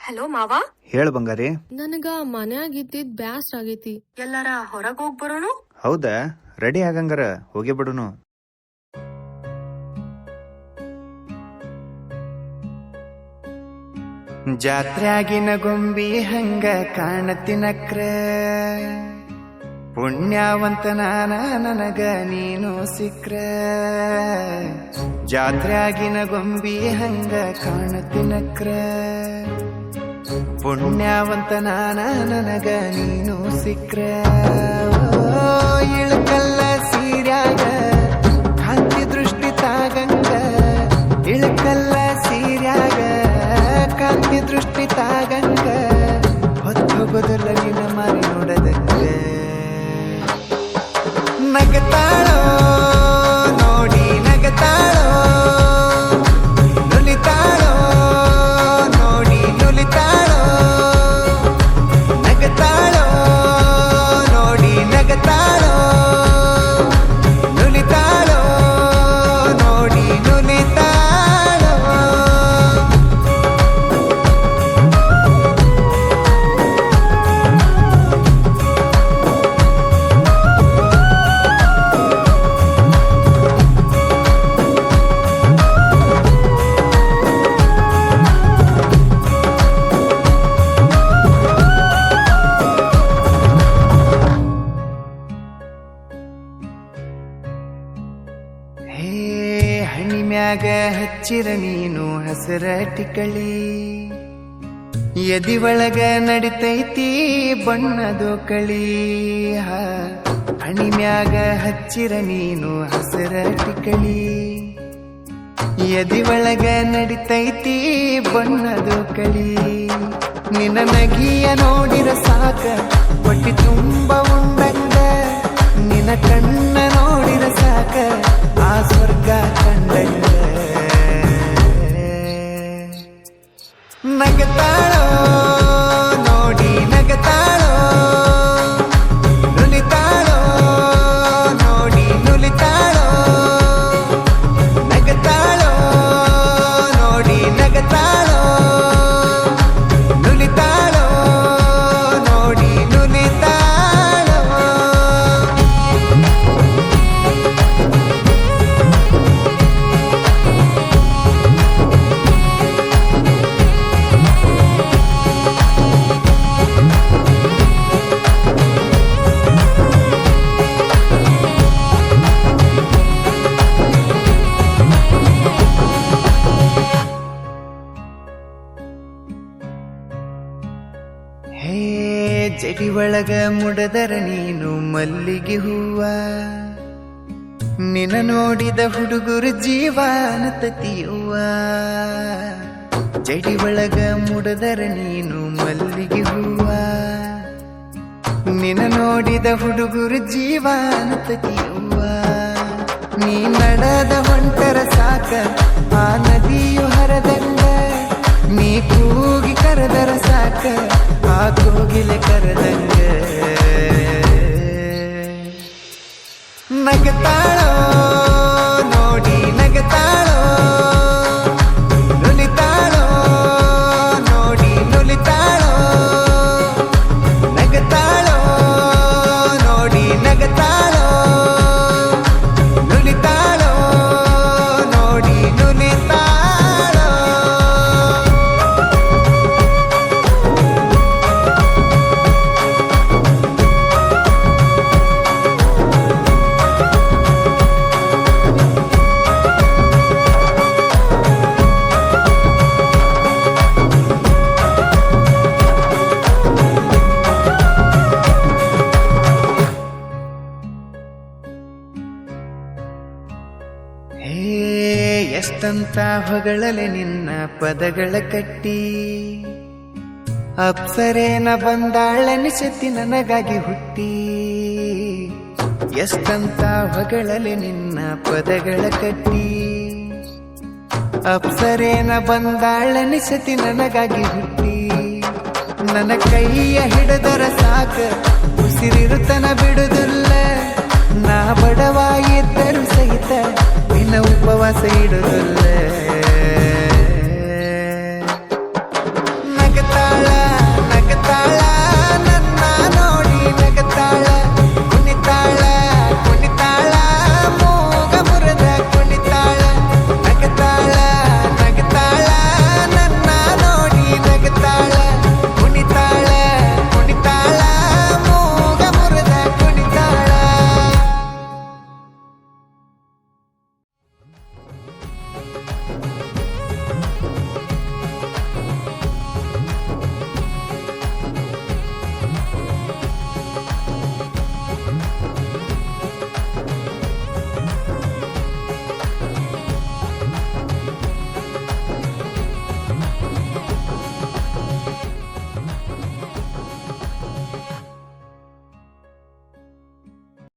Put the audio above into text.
Hello ಮಾವ. ಹೇಳ ಬಂಗಾರಿ. ನನಗ ಮನ್ಯಾಗ ಇದ್ದಿದ್ ಬ್ಯಾಸ್ ಆಗೈತಿ. ಎಲ್ಲಾರ ಹೊರಗ್ ಹೋಗ್ ಬರೋನು? ಹೌದಾ? ರೆಡಿ ಆಗಂಗಾರ ಹೋಗಿ ಬಿಡುನು. ಆಗಿನ ಗೊಂಬಿ ಹಂಗ ಕಾಣತಿನಕ್ರ. ಪುಣ್ಯವಂತ ನಾನ ನನಗ ನೀನು ಸಿಕ್ರ. ಜಾತ್ರ್ಯಾಗಿನ ಗೊಂಬಿ ಹಂಗ ಕಾಣತಿನಕ್ರ ಪುಣ್ಯವಂತ ನಾನ ನನಗ ನೀನು ಸಿಕ್ರ. ನಗತಾಳೋ ನೋಡಿ ಹೇ ಹಣಿ ಮ್ಯಾಗ ಹಚ್ಚಿರ ನೀನು ಹಸರ ಟಿಕಳಿ ಎದಿ ಒಳಗ ನಡಿತೈತಿ ಬಣ್ಣದು ಕಳಿ. ಹಣಿ ಮ್ಯಾಗ ಹಚ್ಚಿರ ನೀನು ಹಸರ ಟಿಕಳಿ ಎದಿ ಒಳಗ ನಡಿತೈತಿ ಬಣ್ಣದು ಕಳಿ. ನಿನ್ನ ನಗಿಯ ನೋಡಿರ ಸಾಕ, ಹೊಟ್ಟಿ ತುಂಬ ಉಂಡಂಗ. ನಿನ್ನ ಕಣ್ಣ ನೋಡಿರ ಸಾಕ ಆ ಸ್ವರ್ಗ ಜಡಿ ಒಳಗ ಮುಡದರ ನೀನು ಮಲ್ಲಿಗೆ ಹೂವ. ನಿನ ನೋಡಿದ ಹುಡುಗರು ಜೀವಾನ ತತಿಯುವ ಜಡಿ ಒಳಗ ಮುಡದರ ನೀನು ಮಲ್ಲಿಗೆ ಹೂವ. ನಿನ ನೋಡಿದ ಹುಡುಗರು ಜೀವಾನ ತತಿಯುವ ನೀ ನಡೆದ ಹೊಂಟರ ಸಾಕ ಆ ನದಿಯು ಕೋಗಿಲೆ ಕರೆದಂಗೆ. ನಗತಾಳೋ ಹೇ ಎಷ್ಟಂತ ಹೊಗಳಲೆ ನಿನ್ನ ಪದಗಳ ಕಟ್ಟಿ. ಅಪ್ಸರೇನ ಬಂದಾಳನಿಸತಿ ನನಗಾಗಿ ಹುಟ್ಟಿ. ಎಷ್ಟಂತ ಹೊಗಳಲೆ ನಿನ್ನ ಪದಗಳ ಕಟ್ಟಿ. ಅಪ್ಸರೇನ ಬಂದಾಳನಿಸತಿ ನನಗಾಗಿ ಹುಟ್ಟಿ. ನನ್ನ ಕೈಯ ಹಿಡದರ ಸಾಕ, ಉಸಿರಿರುತನ ಬಿಡುದಿಲ್ಲ. ನಾ ಬಡವಾಗಿದ್ದರು ಸಹಿತ ನಿನ್ನ ಉಪವಾಸ ಇಡುದಿಲ್ಲ